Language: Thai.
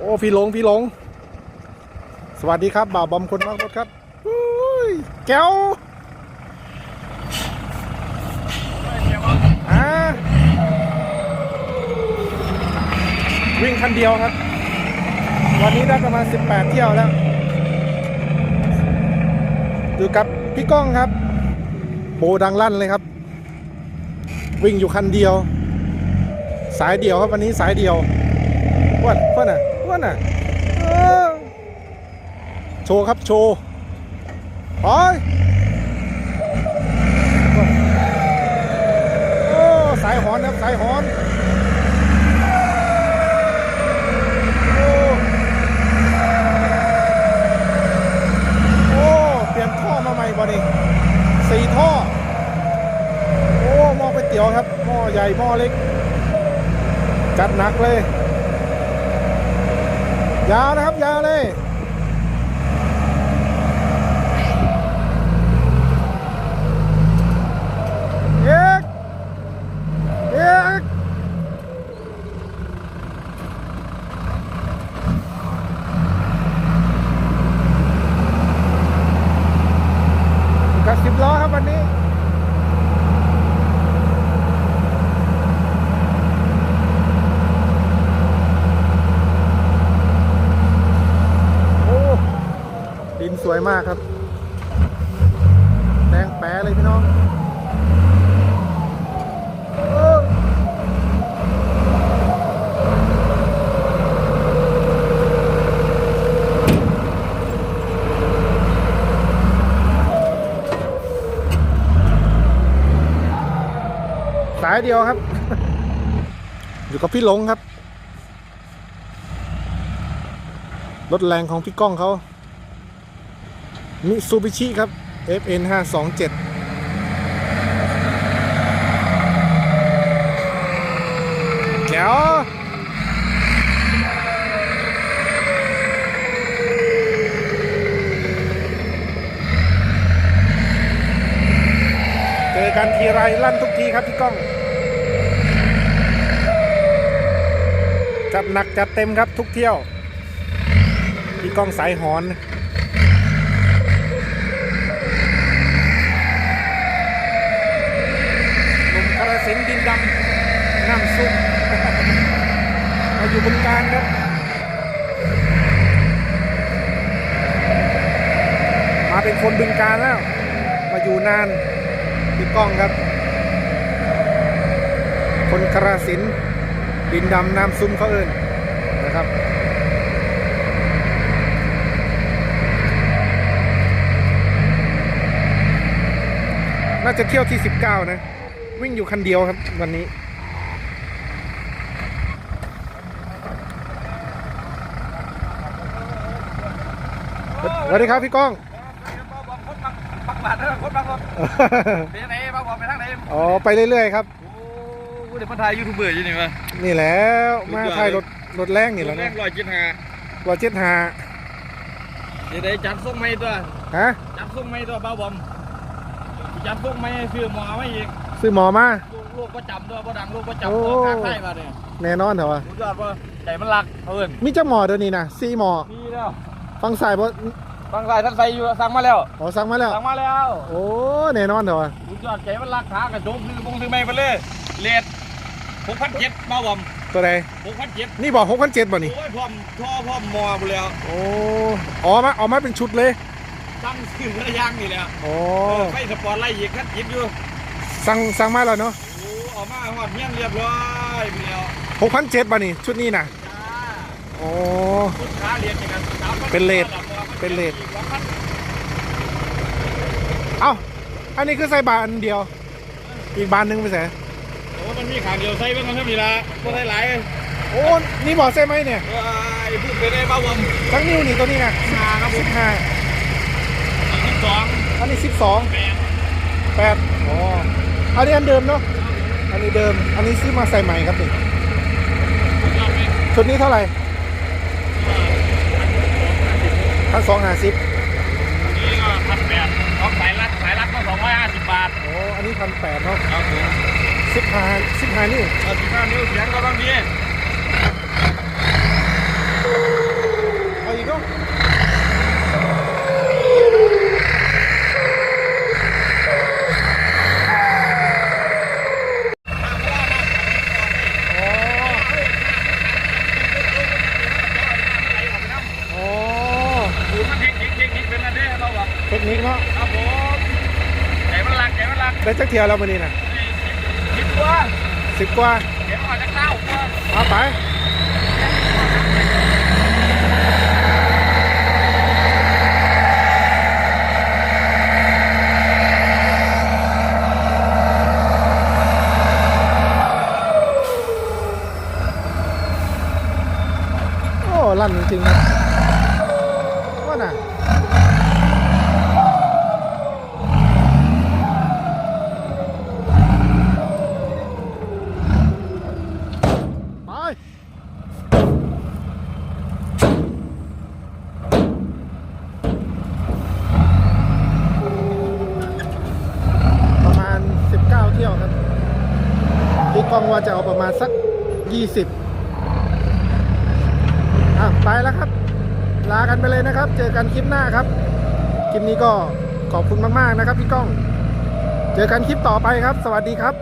โอ้พี่หลงพี่หลง สวัสดีครับบ่าวบอมคนมากรถครับอุ้ยแก้ววิ่งคันเดียวครับ วันนี้ได้ประมาณ 18 เที่ยวแล้วอยู่กับพี่ก้องครับ โบดังลั่นเลยครับ วิ่งอยู่คันเดียว สายเดียวครับวันนี้สายเดียวว้วนว้วนอะ ว้วนอะโชว์ครับ โชว์ไปโอ้สายหอนครับสายหอนโอ้เปลี่ยนท่อมาใหม่บ่นี่สี่ท่อ โอ้หม้อก๋วยเตี๋ยวครับหม้อใหญ่หม้อเล็ก จัดหนักเลย ยาวนะครับยาวเลยเอกเอกกับสิบล้อครับวันนี้ โอ้ ดินส วยมากครับแดงแป๋เลยพี่น้องสายเดียวครับ อยู่กับพี่หลงครับ รถแรงของพี่ก้องเขา มิซูบิชิครับ FN 527แจ๋วเจอกันทีไรลั่นทุกทีครับพี่ก้อง จัดหนักจัดเต็มครับทุกเที่ยว พี่ก้องสายหอนหนุ่มกระ สินดินดำน้ำซุปมาอยู่บึงการครับมาเป็นคนบึงการแล้ว มาอยู่นานพี่ก้องครับ คนกระสินดินดำน้ำซุ่มเขาเอินนะครับน่าจะเที่ยวที่ 19 นะ วิ่งอยู่คันเดียวครับวันนี้ สวัสดีครับพี่ก้องปักบาทนะคนปักรถไปทางไหนปักบอลไปทางไหนอ๋อไปเรื่อยๆครับโอ้เดี๋ยวมาถ่ายยูทูบเบอร์อยู่นี่มานี่แหล้วมาถ่ายรถรถแรงนี่แหล้วแรนะงลอยจิตหาว่าเจ็ดหาเดี๋ยวได้จัดส่งไม่ตัวฮะจัดส่งไม่ตัวเบาบอมจัดส่งไม่ซื้อหมอไม่อีก ซื้อหมอมา ลูกลูกก็จำด้วยบ่ดังลูกก็จำโอ้ตัวข้างใต้มาเนี่ยแน่นอนเหรอวะสุดยอดว่าใจมันรักเอิญมีเจ้าหมอเดี๋ยวนี้นะซีหมอมีแล้วฟังสายบ่บางสายท่านใส่อยู่สั่งมาแล้วอ๋อสั่งมาแล้วสั่งมาแล้ว โอ้แน่นอนเหรอวะสุดยอดใจมันรักขากระโจมซื้อปงซื้อไม่ไปเลยเลทหกพันเจ็ดเบาบอมตัวใดหกพันเจ็ดนี่บอกหกพันเจ็ดบ่นี่โอ้ยพร้อมท่อพร้อมมอหมดแล้วโอ้อ๋อมาออกมาเป็นชุดเลยตั้งซื้อระยางนี่แหละโอ้ไฟสปอร์ตไล่ยิงคัดยิบอยู่ สั่งสั่งมาแล้วเนาะโอ้ออกมาหอดเงี้ยนเรียบร้อยเดียวหกพันเจ็ดบ่นี่ชุดนี้นะจ้าโอ้ ลูกค้าเรียนอย่างนั้นสามพัเป็นเรทเป็นเรทสองพันเอ้า อันนี้คือใส่บานอันเดียว อีกบานหนึงไปใส่โอ้มันมีขางเดียวใส่เบ้างกันเท่านี้ละไม่ใส่หลายโอ้นี่บอกใส่ไหมเนี่ยเอ้ยพูดไปได้บ้าวมทั้งนิ้วนี่ตัวนี้นะมาครับผสิมบห้าสิบสองอันนี้สิบสองแปดแปดอ๋อ อันนี้อันเดิมเนาะ อันนี้เดิม อันนี้ซื้อมาใส่ใหม่ครับนี่สุดยอดไหมชุดนี้เท่าไหร่พันสองห้าสิบนี่ก็พันแปดออกสายรัดสายรัดก็สองร้อยห้าสิบบาท โอ้ อันนี้พันแปดเนาะครับผมสิบห้าสิบห้านิ้วเอาสิบห้านิ้วเสียงก็ต้องดี ได้จักเที่ยวแล้ววันนี้นะคิดว่าสิบกว่าเดี๋ยวอาจจะเก้าว่าเอาไป โอ้ลั่นจริงๆนะว่าน่ะ ไป ประมาณ 19 เที่ยวครับพี่กอง ว่าจะเอาประมาณสัก 20อะไปแล้วครับ ลากันไปเลยนะครับ เจอกันคลิปหน้าครับ คลิปนี้ก็ขอบคุณมาก ๆ นะครับพี่ก้อง เจอกันคลิปต่อไปครับ สวัสดีครับ